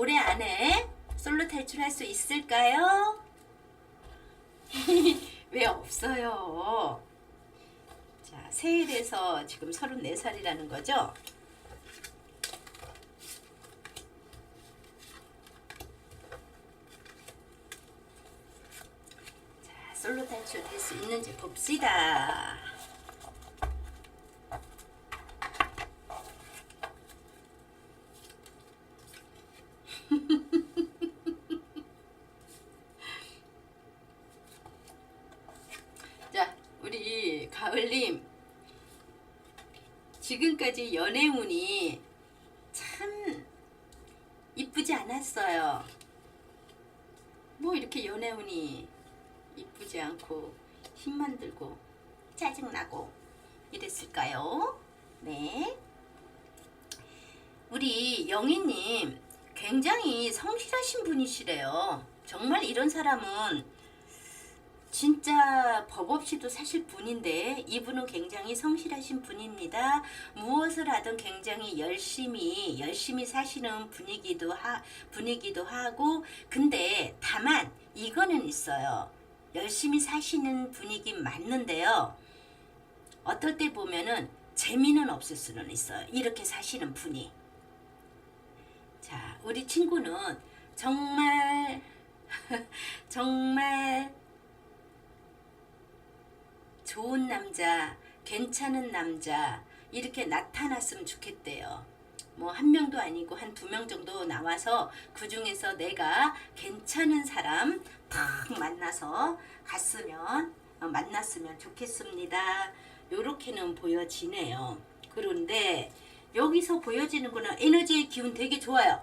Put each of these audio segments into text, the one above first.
올해 안에 솔로 탈출할 수 있을까요? 왜 없어요? 자, 돼서 지금 34살이라는 거죠? 자, 솔로 탈출할 수 있는지 봅시다. 자, 우리 가을님. 지금까지 연애운이 참 이쁘지 않았어요. 뭐 이렇게 연애운이 이쁘지 않고 힘만 들고 짜증나고 이랬을까요? 네. 우리 영희님 굉장히 성실하신 분이시래요. 정말 이런 사람은 진짜 법 없이도 사실 분인데 이분은 굉장히 성실하신 분입니다. 무엇을 하든 굉장히 열심히 열심히 사시는 분이기도 하 분이기도 하고 근데 다만 이거는 있어요. 열심히 사시는 분이긴 맞는데요. 어떨 때 보면은 재미는 없을 수는 있어요. 이렇게 사시는 분이. 자, 우리 친구는 정말 정말 좋은 남자, 괜찮은 남자 이렇게 나타났으면 좋겠대요. 뭐 한 명도 아니고 한 두 명 정도 나와서 그 중에서 내가 괜찮은 사람 탁 만나서 갔으면 어, 만났으면 좋겠습니다. 요렇게는 보여지네요. 그런데 여기서 보여지는 거는 에너지의 기운 되게 좋아요.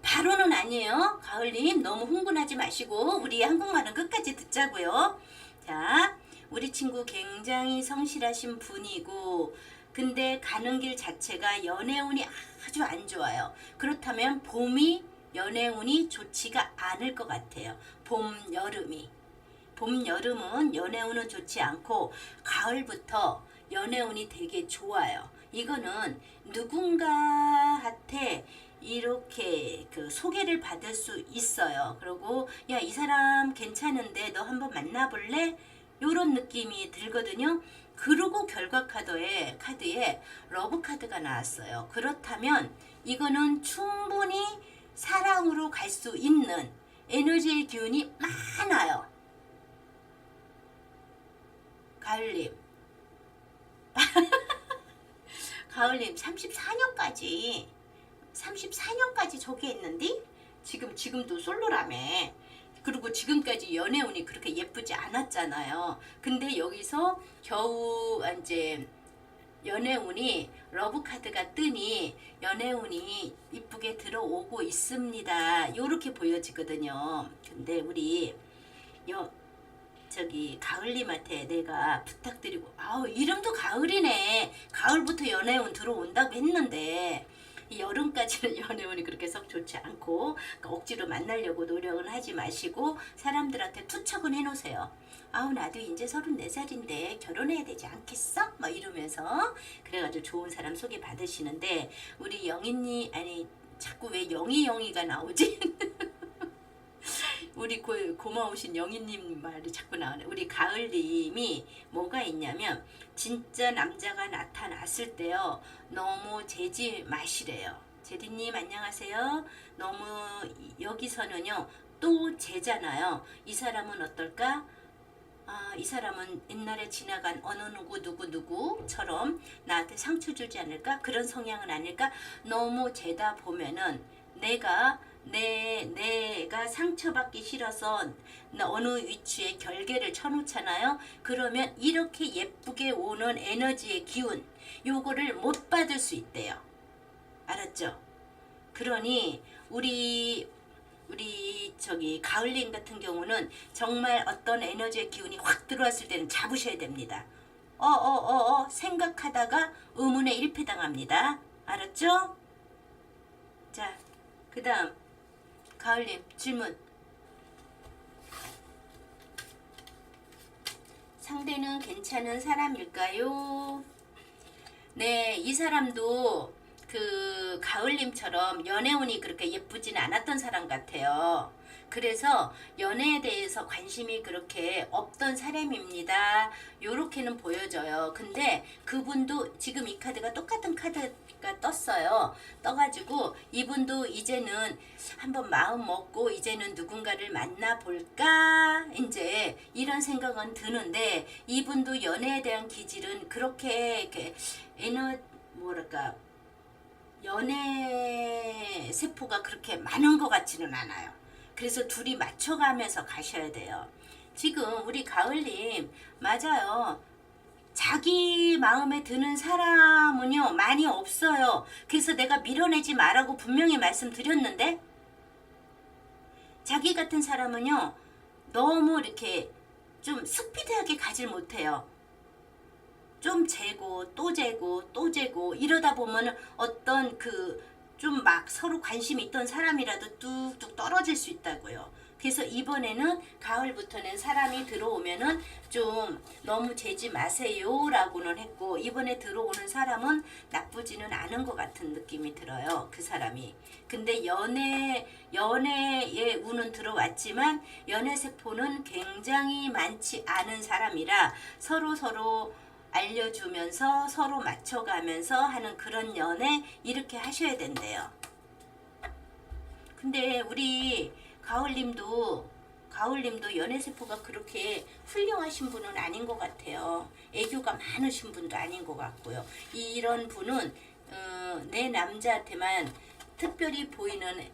바로는 아니에요. 가을님 너무 흥분하지 마시고 우리 한국말은 끝까지 듣자고요. 자, 우리 친구 굉장히 성실하신 분이고 근데 가는 길 자체가 연애운이 아주 안 좋아요. 그렇다면 봄이 연애운이 좋지가 않을 것 같아요. 봄, 여름이. 봄, 여름은 연애운은 좋지 않고 가을부터 연애운이 되게 좋아요. 이거는 누군가한테 이렇게 그 소개를 받을 수 있어요. 그리고 야, 이 사람 괜찮은데 너 한번 만나볼래? 요런 느낌이 들거든요. 그리고 결과 카드에 카드에 러브 카드가 나왔어요. 그렇다면 이거는 충분히 사랑으로 갈 수 있는 에너지의 기운이 많아요. 가을님. 가을님 34년까지 34년까지 저기 했는데 지금 지금도 솔로라며 그리고 지금까지 연애운이 그렇게 예쁘지 않았잖아요. 근데 여기서 겨우 이제 연애운이 러브 카드가 뜨니 연애운이 이쁘게 들어오고 있습니다. 요렇게 보여지거든요. 근데 우리 여 저기 가을님한테 내가 부탁드리고 아우 이름도 가을이네. 가을부터 연애운 들어온다고 했는데 이 여름까지는 연애운이 그렇게 썩 좋지 않고 그러니까 억지로 만나려고 노력은 하지 마시고 사람들한테 투척은 해놓으세요. 아우 나도 이제 34살인데 결혼해야 되지 않겠어? 막 이러면서 그래가지고 좋은 사람 소개 받으시는데 우리 영희님 아니 자꾸 왜 영희 영희가 나오지? 우리 고, 고마우신 영희님 말이 자꾸 나오네. 우리 가을님이 뭐가 있냐면 진짜 남자가 나타났을 때요. 너무 재지 마시래요. 제디님 안녕하세요. 너무 이- 여기서는요. 또 재잖아요. 이 사람은 어떨까? 아, 이 사람은 옛날에 지나간 어느 누구 누구 누구처럼 나한테 상처 주지 않을까? 그런 성향은 아닐까? 너무 재다 보면은 내가 내 내가 상처받기 싫어서 나 어느 위치에 결계를 쳐놓잖아요. 그러면 이렇게 예쁘게 오는 에너지의 기운 요거를 못 받을 수 있대요. 알았죠? 그러니 우리 우리 저기 가을님 같은 경우는 정말 어떤 에너지의 기운이 확 들어왔을 때는 잡으셔야 됩니다. 어어어어 생각하다가 의문에 일패당합니다. 알았죠? 자, 그 다음 가을님 질문. 상대는 괜찮은 사람일까요? 네, 이 사람도 그 가을님처럼 연애운이 그렇게 예쁘진 않았던 사람 같아요. 그래서 연애에 대해서 관심이 그렇게 없던 사람입니다. 요렇게는 보여져요. 근데 그분도 지금 이 카드가 똑같은 카드가 떴어요. 떠가지고 이분도 이제는 한번 마음 먹고 이제는 누군가를 만나볼까? 이제 이런 생각은 드는데 이분도 연애에 대한 기질은 그렇게 이렇게 에너 뭐랄까 연애 세포가 그렇게 많은 것 같지는 않아요. 그래서 둘이 맞춰가면서 가셔야 돼요. 지금 우리 가을님 맞아요. 자기 마음에 드는 사람은요 많이 없어요. 그래서 내가 밀어내지 말라고 분명히 말씀드렸는데 자기 같은 사람은요 너무 이렇게 좀 스피드하게 가질 못해요. 좀 재고 또 재고 또 재고 이러다 보면 어떤 그 좀 막 서로 관심 있던 사람이라도 뚝뚝 떨어질 수 있다고요. 그래서 이번에는 가을부터는 사람이 들어오면은 좀 너무 재지 마세요라고는 했고 이번에 들어오는 사람은 나쁘지는 않은 것 같은 느낌이 들어요. 그 사람이. 근데 연애 연애의 운은 들어왔지만 연애 세포는 굉장히 많지 않은 사람이라 서로 서로 알려주면서 서로 맞춰가면서 하는 그런 연애 이렇게 하셔야 된대요. 근데 우리 가을님도 가을님도 연애세포가 그렇게 훌륭하신 분은 아닌 것 같아요. 애교가 많으신 분도 아닌 것 같고요. 이런 분은 어, 내 남자한테만 특별히 보이는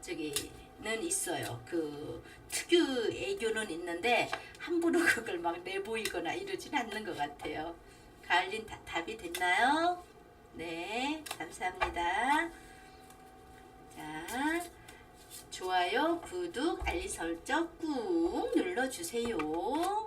저기 는 있어요. 그 특유 애교는 있는데 함부로 그걸 막 내보이거나 이러진 않는 것 같아요. 가을님 다, 답이 됐나요? 네, 감사합니다. 자, 좋아요, 구독, 알림 설정 꾹 눌러주세요.